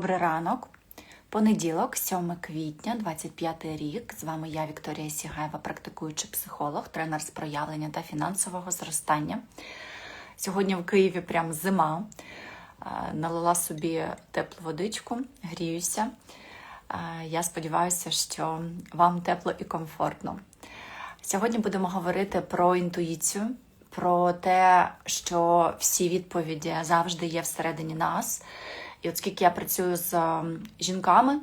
Добрий ранок. Понеділок, 7 квітня, 25 рік. З вами я, Вікторія Сігаєва, практикуючий психолог, тренер з проявлення та фінансового зростання. Сьогодні в Києві прям зима. Е, Налила собі теплу водичку, гріюся. Е, Я сподіваюся, що вам тепло і комфортно. Сьогодні будемо говорити про інтуїцію, про те, що всі відповіді завжди є всередині нас. І от скільки я працюю з ем, жінками,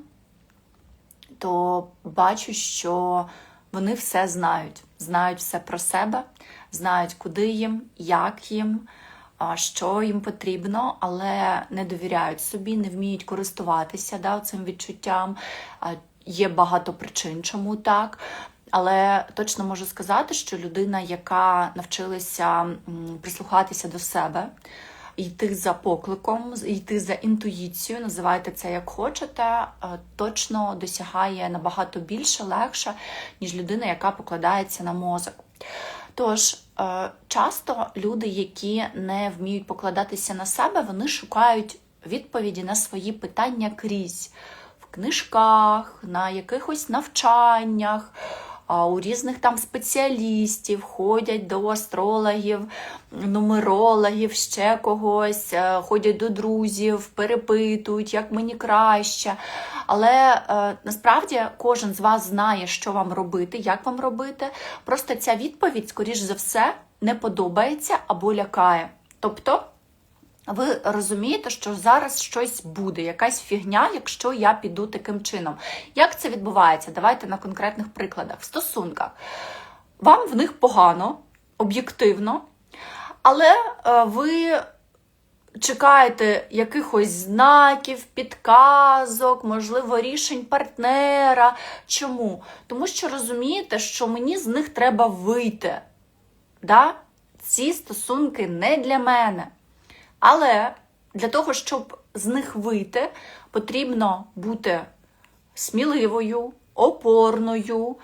то бачу, що вони все знають, знають все про себе, знають, куди їм, як їм, що їм потрібно, але не довіряють собі, не вміють користуватися да, цим відчуттям. Є багато причин, чому так. Але точно можу сказати, що людина, яка навчилася прислухатися до себе, йти за покликом, йти за інтуїцією, називайте це як хочете, е, точно досягає набагато більше, легше, ніж людина, яка покладається на мозок. Тож, е, часто люди, які не вміють покладатися на себе, вони шукають відповіді на свої питання крізь в книжках, на якихось навчаннях. А, У різних там спеціалістів ходять до астрологів, нумерологів, ще когось, е, ходять до друзів, перепитують, як мені краще. Але е, насправді кожен з вас знає, що вам робити, як вам робити. Просто ця відповідь, скоріш за все, не подобається або лякає. Тобто. Ви розумієте, що зараз щось буде, якась фігня, якщо я піду таким чином. Як це відбувається? Давайте на конкретних прикладах. В стосунках. Вам в них погано, об'єктивно, але е, ви чекаєте якихось знаків, підказок, можливо, рішень партнера. Чому? Тому що розумієте, що мені з них треба вийти. Да? Ці стосунки не для мене. Але для того, щоб з них вийти, потрібно бути сміливою, опорною,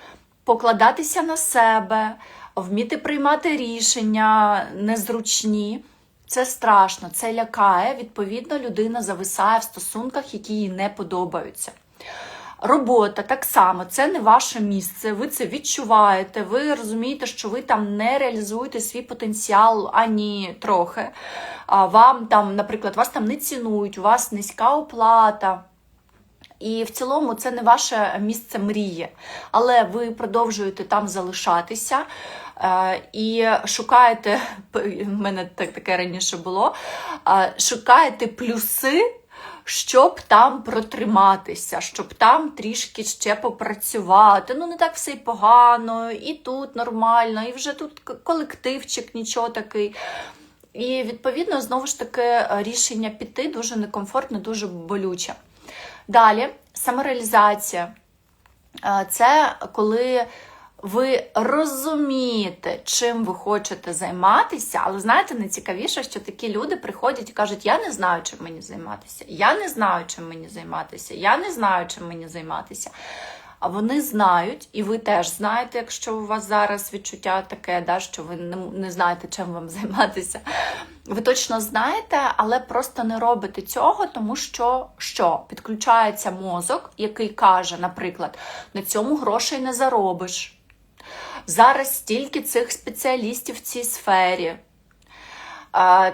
покладатися на себе, вміти приймати рішення незручні. Це страшно, це лякає. Відповідно, людина зависає в стосунках, які їй не подобаються. Робота так само, це не ваше місце. Ви це відчуваєте. Ви розумієте, що ви там не реалізуєте свій потенціал ані трохи. Вам там, наприклад, вас там не цінують, у вас низька оплата. І в цілому це не ваше місце мрії, але ви продовжуєте там залишатися е, і шукаєте, в мене так таке раніше було, е, шукаєте плюси, щоб там протриматися, щоб там трішки ще попрацювати. Ну, не так все й погано, і тут нормально, і вже тут колективчик, нічого такий. І відповідно, знову ж таки, рішення піти дуже некомфортне, дуже болюче. Далі, самореалізація. Е, Це коли ви розумієте, чим ви хочете займатися, але знаєте, найцікавіше, що такі люди приходять і кажуть: Я не знаю, чим мені займатися, я не знаю, чим мені займатися, я не знаю, чим мені займатися. А вони знають, і ви теж знаєте, якщо у вас зараз відчуття таке, да, що ви не, не знаєте, чим вам займатися. Ви точно знаєте, але просто не робите цього, тому що що? Підключається мозок, який каже, наприклад, на цьому грошей не заробиш. Зараз стільки цих спеціалістів в цій сфері.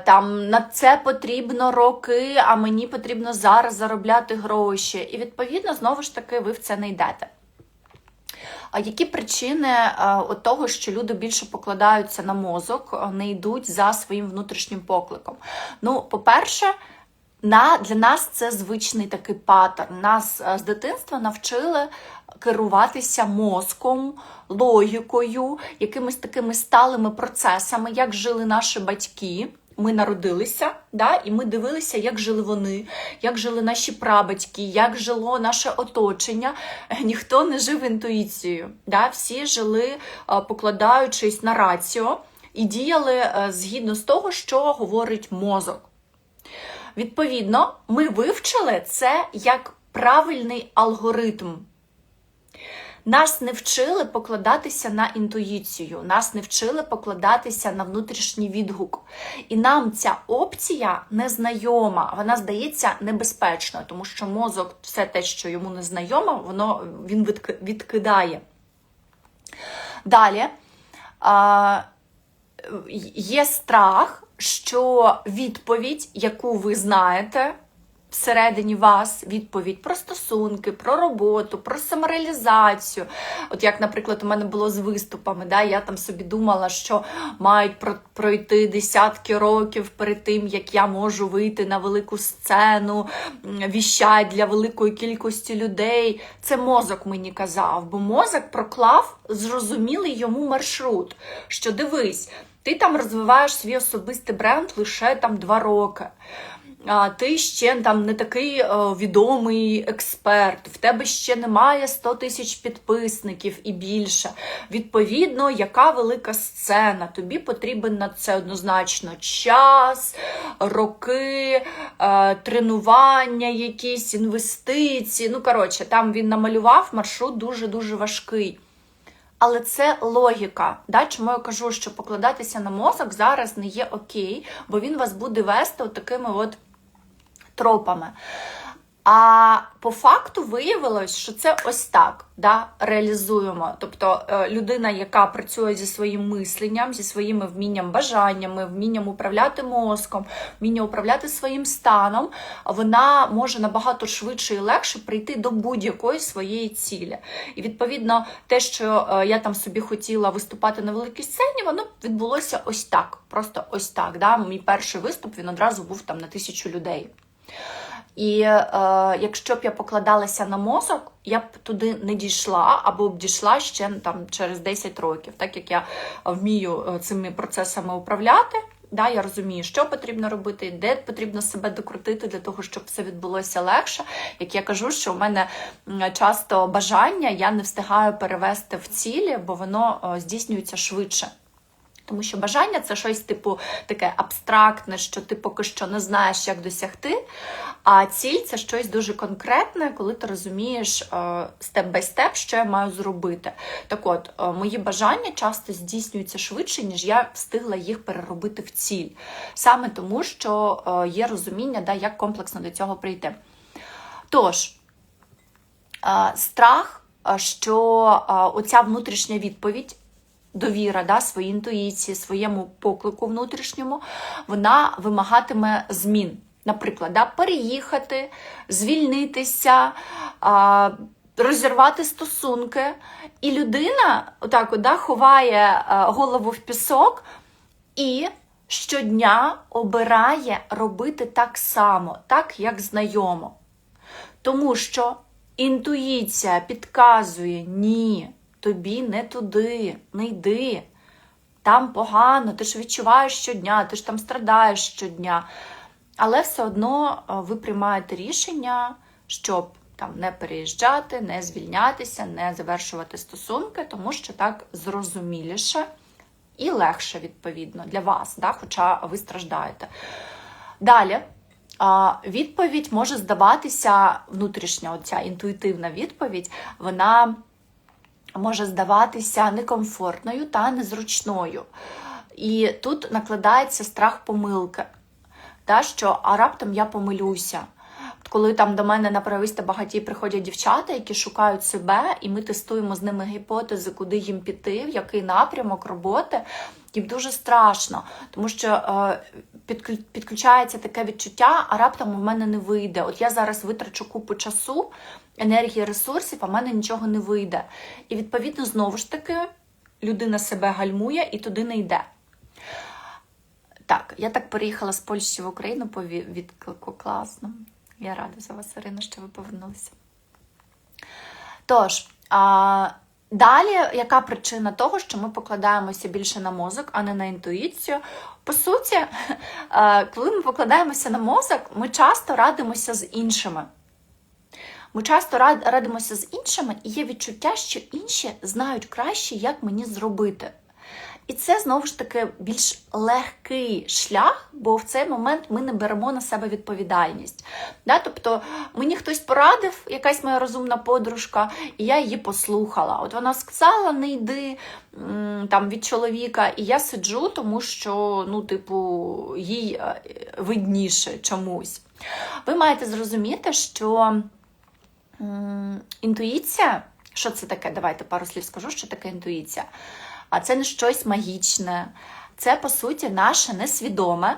Там на це потрібно роки, а мені потрібно зараз заробляти гроші. І відповідно, знову ж таки, ви в це не йдете. А які причини от того, що люди більше покладаються на мозок, не йдуть за своїм внутрішнім покликом? Ну, по-перше, на, для нас це звичний такий паттерн. Нас з дитинства навчили керуватися мозком, логікою, якимись такими сталими процесами, як жили наші батьки. Ми народилися, да, і ми дивилися, як жили вони, як жили наші прабатьки, як жило наше оточення. Ніхто не жив інтуїцією. Да? Всі жили, е, покладаючись на раціо, і діяли е, згідно з того, що говорить мозок. Відповідно, ми вивчили це як правильний алгоритм. Нас не вчили покладатися на інтуїцію, нас не вчили покладатися на внутрішній відгук. І нам ця опція незнайома, вона здається небезпечною, тому що мозок, все те, що йому незнайомо, воно він відкидає. Далі а, є страх, що відповідь, яку ви знаєте, всередині вас відповідь про стосунки, про роботу, про самореалізацію. От як, наприклад, у мене було з виступами, да, я там собі думала, що мають про- пройти десятки років перед тим, як я можу вийти на велику сцену, віщать для великої кількості людей. Це мозок мені казав, бо мозок проклав зрозумілий йому маршрут. Що дивись, ти там розвиваєш свій особистий бренд лише там два роки ти ще там не такий е, відомий експерт, в тебе ще немає 100 тисяч підписників і більше. Відповідно, яка велика сцена? Тобі потрібен на це однозначно час, роки, е, тренування, якісь інвестиції. Ну, коротше, там він намалював маршрут дуже-дуже важкий. Але це логіка. Да? Чому я кажу, що покладатися на мозок зараз не є окей, бо він вас буде вести от такими от тропами. А по факту виявилось, що це ось так да, реалізуємо. Тобто е, людина, яка працює зі своїм мисленням, зі своїми вмінням, бажаннями, вмінням управляти мозком, вмінням управляти своїм станом, вона може набагато швидше і легше прийти до будь-якої своєї цілі. І відповідно, те, що е, я там собі хотіла виступати на великій сцені, воно відбулося ось так. Просто ось так. Да? Мій перший виступ він одразу був там на тисячу людей. І е, якщо б я покладалася на мозок, я б туди не дійшла, або б дійшла ще там через 10 років, так як я вмію е, цими процесами управляти. Да, я розумію, що потрібно робити, де потрібно себе докрутити для того, щоб все відбулося легше. Як я кажу, що у мене часто бажання я не встигаю перевести в цілі, бо воно е, здійснюється швидше. Тому що бажання це щось типу таке абстрактне, що ти поки що не знаєш, як досягти. А ціль це щось дуже конкретне, коли ти розумієш степ-бай-степ, що я маю зробити. Так от, е, мої бажання часто здійснюються швидше, ніж я встигла їх переробити в ціль. Саме тому, що е, є розуміння, да, як комплексно до цього прийти. Тож, е, страх, що оця внутрішня відповідь довіра да, своїй інтуїції, своєму поклику внутрішньому, вона вимагатиме змін. Наприклад, да, переїхати, звільнитися, а, розірвати стосунки. І людина отак да, ховає голову в пісок і щодня обирає робити так само, так як знайомо. Тому що інтуїція підказує ні тобі не туди, не йди. Там погано, ти ж відчуваєш щодня, ти ж там страдаєш щодня. Але все одно ви приймаєте рішення, щоб там не переїжджати, не звільнятися, не завершувати стосунки, тому що так зрозуміліше і легше, відповідно, для вас, да? хоча ви страждаєте. Далі. Відповідь може здаватися внутрішня, оця інтуїтивна відповідь, вона може здаватися некомфортною та незручною. І тут накладається страх помилки, та, що а раптом я помилюся. Коли там до мене на прависте багаті приходять дівчата, які шукають себе, і ми тестуємо з ними гіпотези, куди їм піти, в який напрямок роботи, їм дуже страшно, тому що е, підключається таке відчуття, а раптом у мене не вийде. От я зараз витрачу купу часу, енергії, ресурсів, а в мене нічого не вийде. І відповідно, знову ж таки, людина себе гальмує і туди не йде. Так, я так переїхала з Польщі в Україну по відклику. Класно. Я рада за вас, Ірина, що ви повернулися. Тож, а, далі, яка причина того, що ми покладаємося більше на мозок, а не на інтуїцію? По суті, коли ми покладаємося на мозок, ми часто радимося з іншими. Ми часто радимося з іншими, і є відчуття, що інші знають краще, як мені зробити. І це знову ж таки більш легкий шлях, бо в цей момент ми не беремо на себе відповідальність. Да? Тобто мені хтось порадив, якась моя розумна подружка, і я її послухала. От вона сказала, не йди там від чоловіка, і я сиджу, тому що, ну, типу, їй е, видніше чомусь. Ви маєте зрозуміти, що інтуїція, що це таке? Давайте пару слів скажу, що таке інтуїція. А це не щось магічне, це, по суті, наше несвідоме,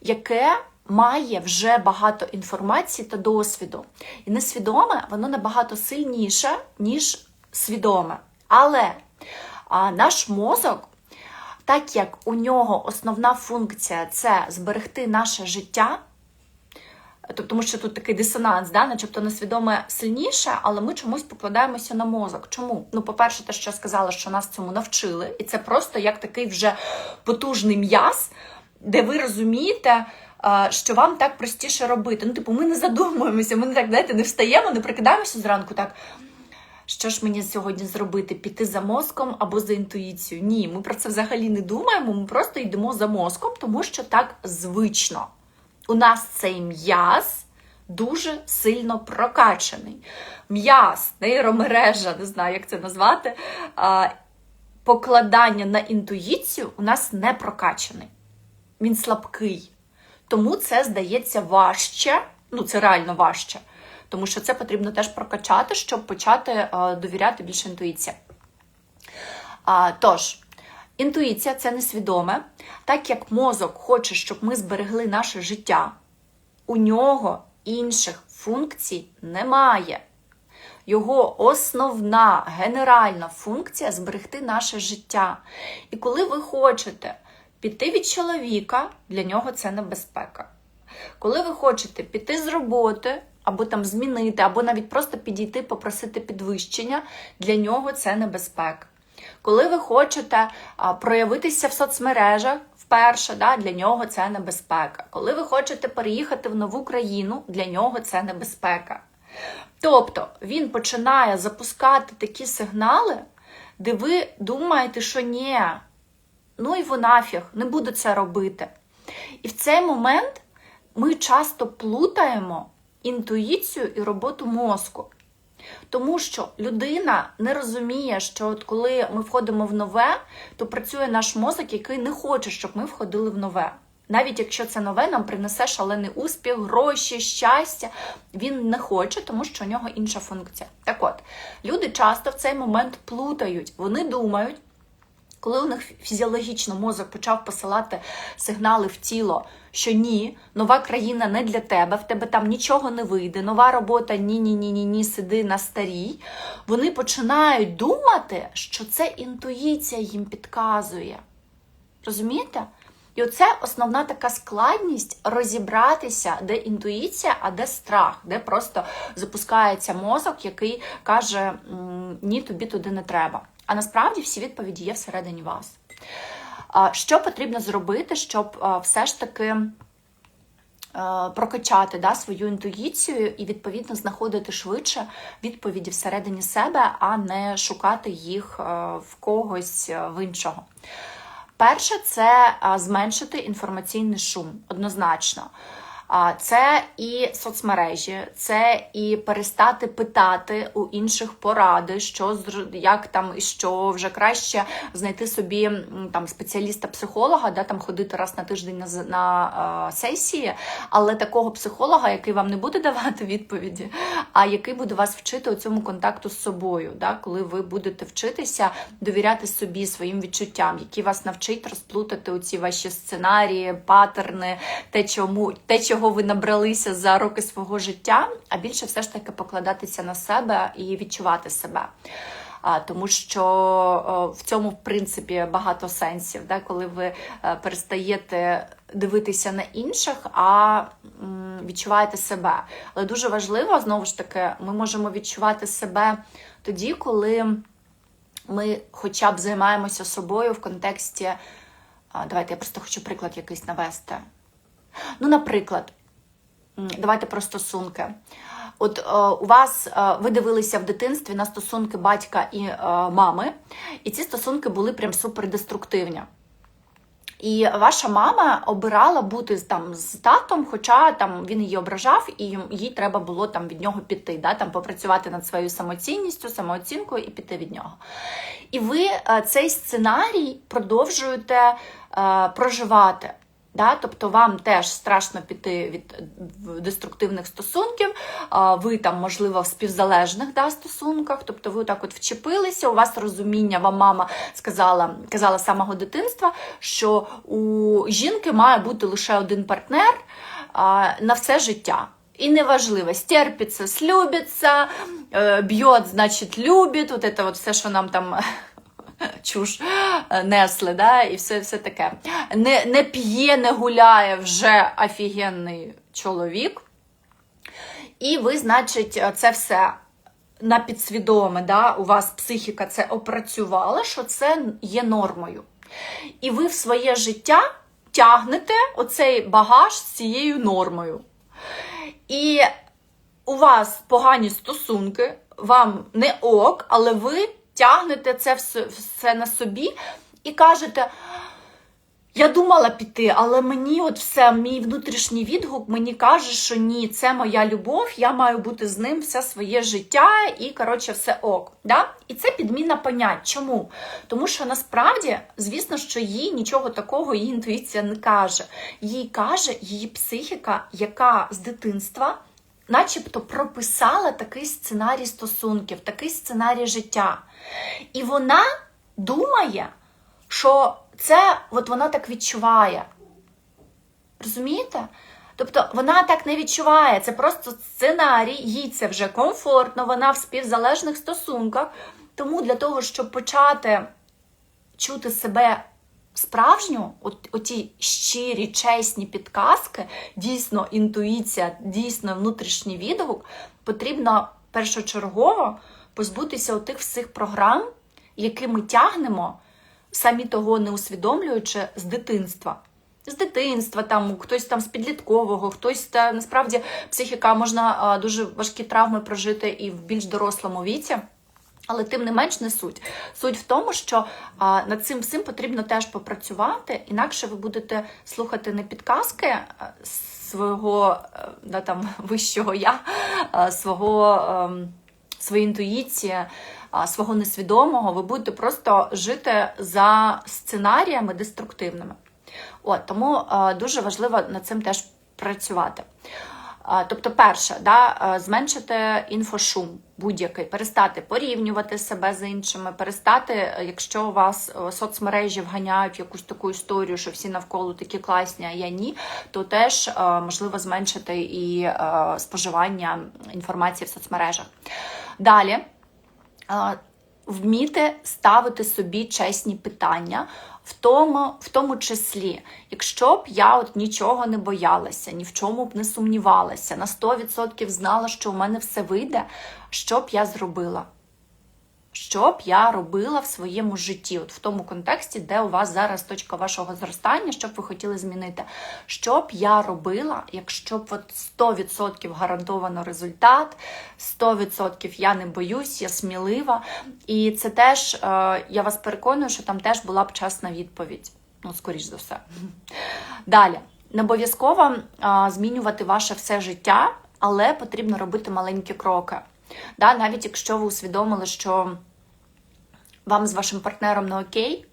яке має вже багато інформації та досвіду. І несвідоме, воно набагато сильніше, ніж свідоме. Але а, наш мозок, так як у нього основна функція це зберегти наше життя. Тобто, тому що тут такий дисонанс, да? начебто несвідоме сильніше, але ми чомусь покладаємося на мозок. Чому? Ну, по-перше, те, що я сказала, що нас цьому навчили, і це просто як такий вже потужний м'яз, де ви розумієте, що вам так простіше робити. Ну, типу, ми не задумуємося, ми не так знаєте, не встаємо, не прикидаємося зранку так. Що ж мені сьогодні зробити? Піти за мозком або за інтуїцією? Ні, ми про це взагалі не думаємо, ми просто йдемо за мозком, тому що так звично у нас цей м'яз дуже сильно прокачаний. М'яз, нейромережа, не знаю, як це назвати, покладання на інтуїцію у нас не прокачаний. Він слабкий. Тому це здається важче, ну це реально важче. Тому що це потрібно теж прокачати, щоб почати довіряти більше інтуїції. Тож, Інтуїція це несвідоме, так як мозок хоче, щоб ми зберегли наше життя, у нього інших функцій немає. Його основна генеральна функція зберегти наше життя. І коли ви хочете піти від чоловіка, для нього це небезпека. Коли ви хочете піти з роботи, або там змінити, або навіть просто підійти, попросити підвищення, для нього це небезпека. Коли ви хочете проявитися в соцмережах, вперше да, для нього це небезпека. Коли ви хочете переїхати в нову країну, для нього це небезпека. Тобто він починає запускати такі сигнали, де ви думаєте, що ні, ну і нафіг, не буду це робити. І в цей момент ми часто плутаємо інтуїцію і роботу мозку. Тому що людина не розуміє, що от коли ми входимо в нове, то працює наш мозок, який не хоче, щоб ми входили в нове. Навіть якщо це нове нам принесе шалений успіх, гроші, щастя, він не хоче, тому що у нього інша функція. Так от, люди часто в цей момент плутають, вони думають, коли у них фізіологічно мозок почав посилати сигнали в тіло, що ні, нова країна не для тебе, в тебе там нічого не вийде, нова робота ні-ні-ні, ні ні сиди на старій, вони починають думати, що це інтуїція їм підказує. Розумієте? І оце основна така складність розібратися, де інтуїція, а де страх, де просто запускається мозок, який каже: ні, тобі туди не треба. А насправді всі відповіді є всередині вас. Що потрібно зробити, щоб все ж таки прокачати да, свою інтуїцію і, відповідно, знаходити швидше відповіді всередині себе, а не шукати їх в когось в іншого? Перше, це зменшити інформаційний шум однозначно. Це і соцмережі, це і перестати питати у інших поради, що як там і що. Вже краще знайти собі там спеціаліста-психолога, да там ходити раз на тиждень на на сесії, але такого психолога, який вам не буде давати відповіді, а який буде вас вчити у цьому контакту з собою, да, коли ви будете вчитися довіряти собі своїм відчуттям, який вас навчить розплутати оці ваші сценарії, паттерни, те, чому те, чого чого ви набралися за роки свого життя, а більше все ж таки покладатися на себе і відчувати себе. Тому що в цьому, в принципі, багато сенсів, да, коли ви е, перестаєте дивитися на інших, а відчуваєте себе. Але дуже важливо, знову ж таки, ми можемо відчувати себе тоді, коли ми хоча б займаємося собою в контексті. Давайте я просто хочу приклад якийсь навести. Ну, наприклад, давайте про стосунки. От е, у вас е, ви дивилися в дитинстві на стосунки батька і е, мами, і ці стосунки були прям супердеструктивні. І ваша мама обирала бути там з татом, хоча там він її ображав, і їй треба було там від нього піти, да, там попрацювати над своєю самоцінністю, самооцінкою і піти від нього. І ви е, цей сценарій продовжуєте е, проживати. Да? Тобто вам теж страшно піти від деструктивних стосунків, ви там, можливо, в співзалежних да, стосунках, тобто ви так от вчепилися, у вас розуміння, вам мама сказала, казала з самого дитинства, що у жінки має бути лише один партнер на все життя. І неважливо, стерпиться, слюбиться, е, б'є, значить, любить, от це от все, що нам там чуш е, несли, да, і все, все таке. Не, не п'є, не гуляє вже офігенний чоловік. І ви, значить, це все на підсвідоме, да, у вас психіка це опрацювала, що це є нормою. І ви в своє життя тягнете оцей багаж з цією нормою. І у вас погані стосунки, вам не ок, але ви тягнете це все, на собі і кажете. Я думала піти, але мені от все, мій внутрішній відгук мені каже, що ні, це моя любов, я маю бути з ним все своє життя і, коротше, все ок. Да? І це підміна понять. Чому? Тому що насправді, звісно, що їй нічого такого її інтуїція не каже. Їй каже її психіка, яка з дитинства начебто прописала такий сценарій стосунків, такий сценарій життя. І вона думає, що це от вона так відчуває. Розумієте? Тобто вона так не відчуває, це просто сценарій, їй це вже комфортно, вона в співзалежних стосунках. Тому для того, щоб почати чути себе справжню, от, оті щирі, чесні підказки, дійсно інтуїція, дійсно внутрішній відгук, потрібно першочергово позбутися отих всіх програм, які ми тягнемо, самі того не усвідомлюючи з дитинства. З дитинства, там хтось там з підліткового, хтось та насправді психіка можна дуже важкі травми прожити і в більш дорослому віці. Але тим не менш не суть. Суть в тому, що а, над цим всім потрібно теж попрацювати, інакше ви будете слухати не підказки свого е, да, там, вищого я, а, свого, ем, своєї інтуїції, а, свого несвідомого, ви будете просто жити за сценаріями деструктивними. От, тому е, дуже важливо над цим теж працювати. Тобто, перше, да, е, зменшити інфошум будь-який, перестати порівнювати себе з іншими, перестати, е, якщо у вас е, соцмережі вганяють якусь таку історію, що всі навколо такі класні, а я ні, то теж можливо зменшити і споживання інформації в соцмережах. Далі. Вміти ставити собі чесні питання, в тому, в тому числі, якщо б я от нічого не боялася, ні в чому б не сумнівалася, на 100% знала, що у мене все вийде, що б я зробила? Що б я робила в своєму житті, от в тому контексті, де у вас зараз точка вашого зростання, що б ви хотіли змінити? Що б я робила, якщо б от 100% гарантовано результат, 100% я не боюсь, я смілива. І це теж, е, я вас переконую, що там теж була б чесна відповідь. Ну, скоріш за все. Далі. Не обов'язково змінювати ваше все життя, але потрібно робити маленькі кроки. Да, навіть якщо ви усвідомили, що вам з вашим партнером не окей,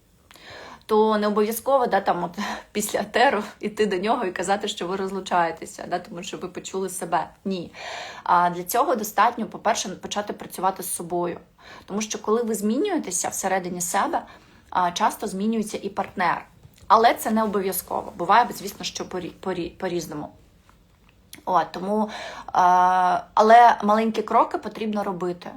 то не обов'язково да, там, от, після теру йти до нього і казати, що ви розлучаєтеся, да, тому що ви почули себе. Ні. А для цього достатньо, по-перше, почати працювати з собою. Тому що коли ви змінюєтеся всередині себе, часто змінюється і партнер. Але це не обов'язково. Буває, звісно, що порі- по-різному. От, тому, е, але маленькі кроки потрібно робити.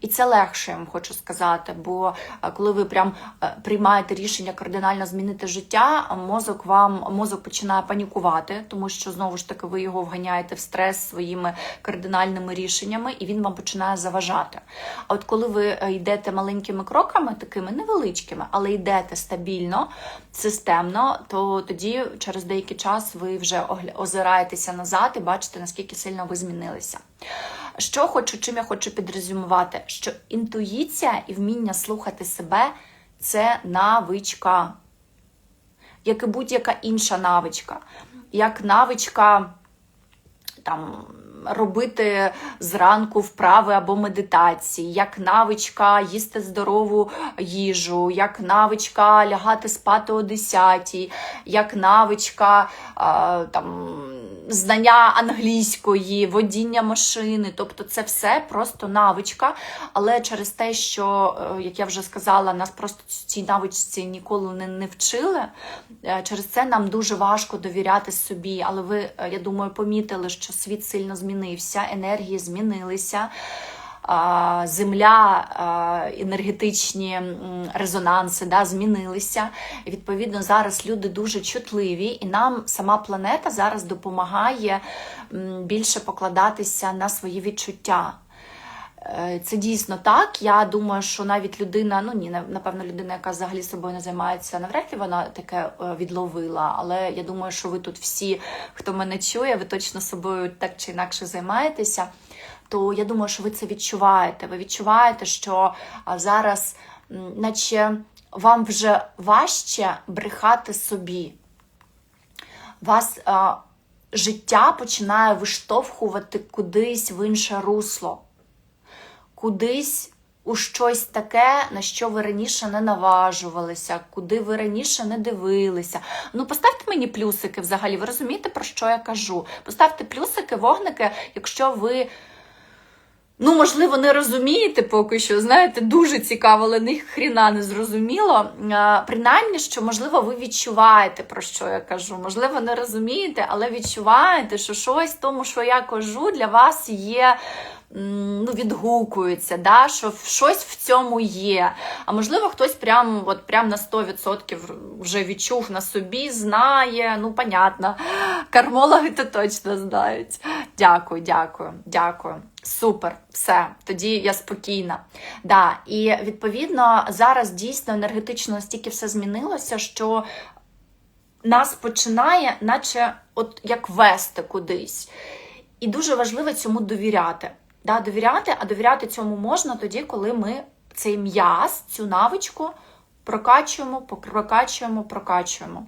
І це легше, я вам хочу сказати. Бо е, коли ви прям е, приймаєте рішення кардинально змінити життя, мозок вам мозок починає панікувати, тому що знову ж таки ви його вганяєте в стрес своїми кардинальними рішеннями, і він вам починає заважати. А от коли ви е, йдете маленькими кроками, такими невеличкими, але йдете стабільно, системно, то тоді через деякий час ви вже озираєтеся назад і бачите, наскільки сильно ви змінилися. Що хочу, чим я хочу підрезюмувати, що інтуїція і вміння слухати себе це навичка, як і будь-яка інша навичка, як навичка там. Робити зранку вправи або медитації, як навичка їсти здорову їжу, як навичка лягати спати о 10, як навичка а, там, знання англійської, водіння машини. Тобто це все просто навичка. Але через те, що, е, як я вже сказала, нас просто цій навичці ніколи не, не вчили. е, Через це нам дуже важко довіряти собі. Але ви, е, я думаю, помітили, що світ сильно змінився, енергії змінилися. Земля, енергетичні резонанси да, змінилися. Відповідно зараз люди дуже чутливі, і нам сама планета зараз допомагає більше покладатися на свої відчуття. Е, Це дійсно так. Я думаю, що навіть людина, ну ні, напевно, людина, яка взагалі собою не займається, навряд ли вона таке е, відловила. Але я думаю, що ви тут всі, хто мене чує, ви точно собою так чи інакше займаєтеся. То я думаю, що ви це відчуваєте. Ви відчуваєте, що зараз, наче вам вже важче брехати собі. Вас а, життя починає виштовхувати кудись в інше русло кудись у щось таке, на що ви раніше не наважувалися, куди ви раніше не дивилися. Ну, поставте мені плюсики взагалі. Ви розумієте, про що я кажу? Поставте плюсики, вогники, якщо ви. Ну, можливо, не розумієте поки що, знаєте, дуже цікаво, але ні хріна не зрозуміло. Принаймні, що, можливо, ви відчуваєте, про що я кажу. Можливо, не розумієте, але відчуваєте, що щось тому, що я кажу, для вас є. Ну, відгукується, да, що щось в цьому є. А можливо, хтось прям, от, прям на 100% вже відчув на собі, знає. Ну, понятно. Кармологи то точно знають. Дякую, дякую, дякую. Супер, все, тоді я спокійна. Да, І відповідно зараз дійсно енергетично настільки все змінилося, що нас починає, наче от як вести кудись. І дуже важливо цьому довіряти. Да, довіряти, а довіряти цьому можна тоді, коли ми цей м'яз, цю навичку прокачуємо, прокачуємо, прокачуємо.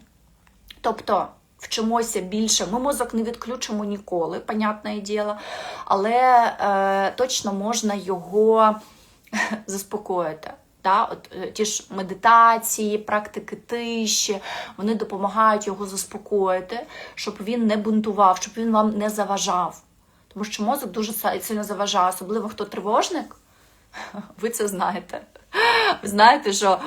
Тобто вчимося більше. Ми мозок не відключимо ніколи, понятне діло, але е, точно можна його заспокоїти. Да? От, е, ті ж медитації, практики тиші, вони допомагають його заспокоїти, щоб він не бунтував, щоб він вам не заважав. Тому що мозок дуже сильно заважає, особливо хто тривожник, ви це знаєте. Ви знаєте, що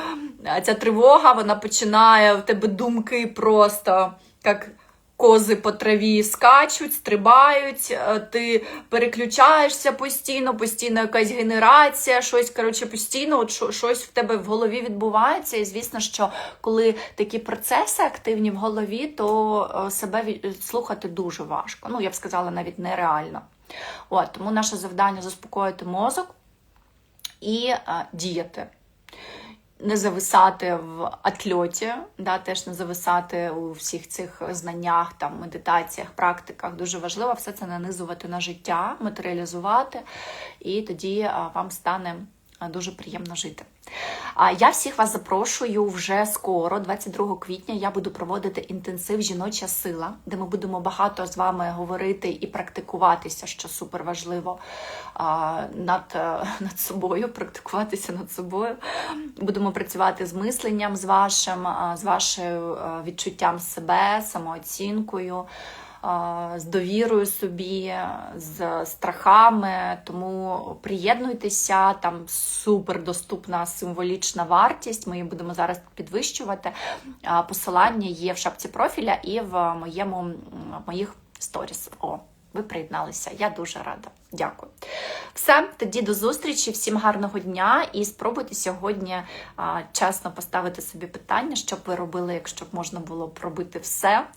ця тривога вона починає в тебе думки просто як кози по траві скачуть, стрибають, е, ти переключаєшся постійно, постійно якась генерація, щось коротше, постійно, от щось в тебе в голові відбувається. І звісно, що коли такі процеси активні в голові, то е, себе слухати дуже важко. Ну, я б сказала, навіть нереально. От, тому наше завдання заспокоїти мозок і е, діяти. Не зависати в атльоті, да, теж не зависати у всіх цих знаннях, там, медитаціях, практиках. Дуже важливо все це нанизувати на життя, матеріалізувати, і тоді вам стане дуже приємно жити. Я всіх вас запрошую вже скоро, 22 квітня, я буду проводити інтенсив Жіноча сила, де ми будемо багато з вами говорити і практикуватися, що супер важливо над, е, над собою, практикуватися над собою. Будемо працювати з мисленням з вашим, з вашим е, відчуттям себе, самооцінкою. З довірою собі, з страхами, тому приєднуйтеся, там супер доступна символічна вартість. Ми її будемо зараз підвищувати. Посилання є в шапці профіля і в моєму в моїх сторіс. О, ви приєдналися. Я дуже рада. Дякую. Все, тоді до зустрічі. Всім гарного дня і спробуйте сьогодні а, чесно поставити собі питання, що б ви робили, якщо б можна було б робити все.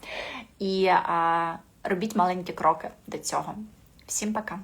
І а, робіть маленькі кроки до цього. Всім пока!